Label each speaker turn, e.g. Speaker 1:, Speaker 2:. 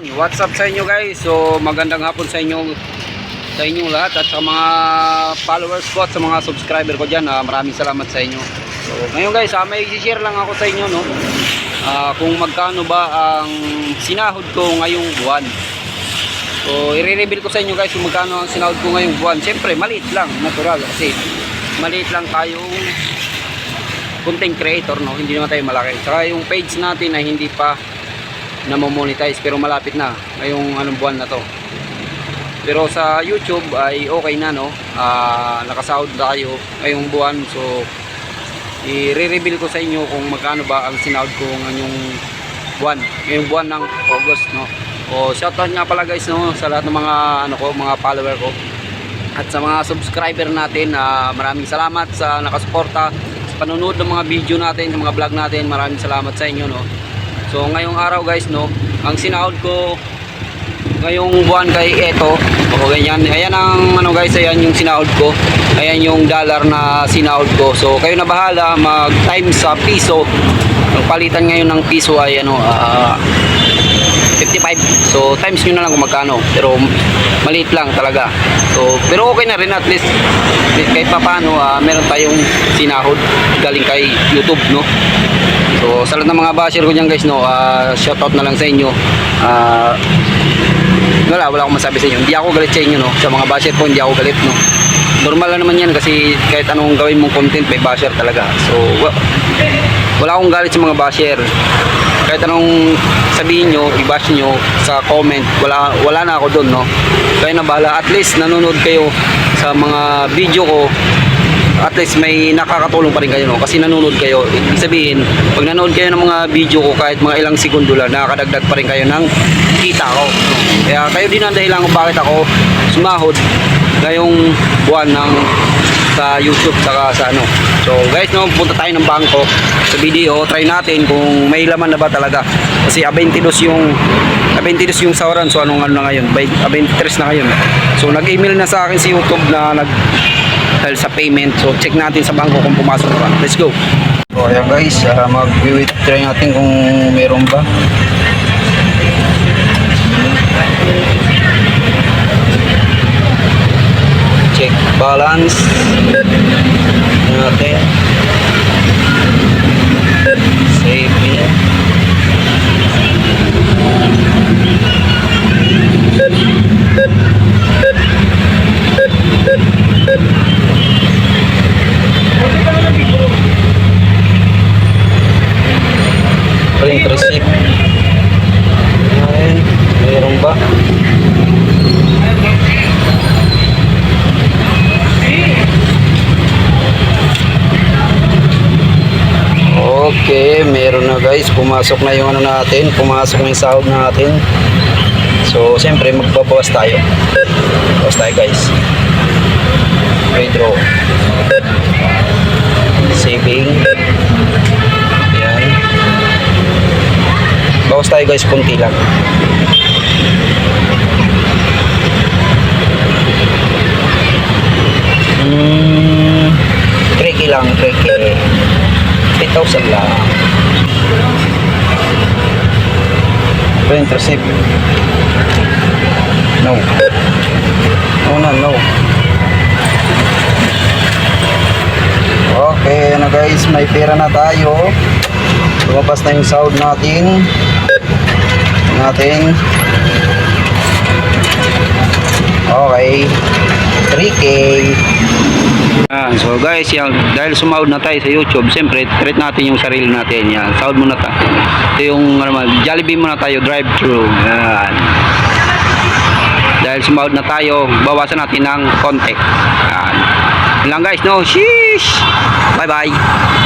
Speaker 1: What's up sa inyo guys? So magandang hapon sa inyo sa inyong lahat at sa mga followers ko at sa mga subscriber ko dyan. Ah, maraming salamat sa inyo. So ngayon guys, ah, may share lang ako sa inyo no. Ah, kung magkano ba ang sinahod ko ngayong buwan. So i-reveal ko sa inyo guys kung magkano ang sinahod ko ngayong buwan. Siyempre maliit lang, natural kasi maliit lang tayong content creator no, hindi naman tayo malaki. Saka yung page natin ay hindi pa namo-monetize pero malapit na ngayong anong buwan na to. Pero sa YouTube ay okay na no. Ah, nakasahod na kayo ngayong buwan so i-reveal ko sa inyo kung magkano ba ang sinahod ko ngayong buwan, ngayong buwan ng August no. O shoutout nga pala guys no sa lahat ng mga ano ko, mga follower ko. At sa mga subscriber natin, ah, maraming salamat sa nakasuporta sa panonood ng mga video natin, sa mga vlog natin. Maraming salamat sa inyo no. So ngayong araw guys no, ang sinahod ko ngayong buwan kay Eto, o ganyan. Ayan ang ano guys, ayan yung sinahod ko. Ayan yung dollar na sinahod ko. So kayo na bahala mag times sa piso. Ang palitan ngayon ng piso ay ano ah, 55. So times nyo na lang kung magkano. Pero maliit lang talaga. So pero okay na rin at least kahit pa paano ah, meron tayong sinahod galing kay YouTube no. So sa lahat ng mga basher ko dyan guys no, ah, shoutout na lang sa inyo. Ah, wala, wala akong masabi sa inyo. Hindi ako galit sa inyo no. Sa mga basher ko hindi ako galit no. Normal lang naman yan kasi kahit anong gawin mong content may basher talaga. So wa- wala akong galit sa mga basher. Kahit anong sabihin nyo, i-bash nyo sa comment, wala, wala na ako doon, no? Kaya na bahala, at least nanonood kayo sa mga video ko, at least may nakakatulong pa rin kayo, no? Kasi nanonood kayo, ibig sabihin, pag nanonood kayo ng mga video ko, kahit mga ilang segundo lang, nakakadagdag pa rin kayo ng kita ko? Kaya kayo din ang dahilan kung bakit ako sumahod ngayong buwan ng sa YouTube saka sa ano. So guys, no, punta tayo ng bangko sa video, try natin kung may laman na ba talaga. Kasi a 22 yung a 22 yung sawaran. So anong ano na ngayon? Bay- A 23 na ngayon. So nag-email na sa akin si YouTube na nag dahil sa payment. So check natin sa bangko kung pumasok na ba. Let's go. So ayan guys, uh, mag-wait try natin kung meron ba. check balance ba? Okay, meron na guys. Pumasok na yung ano natin. Pumasok na yung sahod natin. So, siyempre, magbabawas tayo. Bawas tayo guys. Withdraw. Saving. Yan. Bawas tayo guys, punti lang. Print receipt. No. No na, no. Okay na guys, may pera na tayo. Lumabas na yung sahod natin. Natin. Okay. 3K. Yan, so guys, yan, dahil sumahod na tayo sa YouTube, siyempre, treat natin yung sarili natin. Yan, sahod muna ta. Ito yung, ano Jollibee muna tayo, drive-thru. Yan. Dahil sumahod na tayo, bawasan natin ng konti. Yan. Yun lang guys, no? Sheesh! Bye-bye!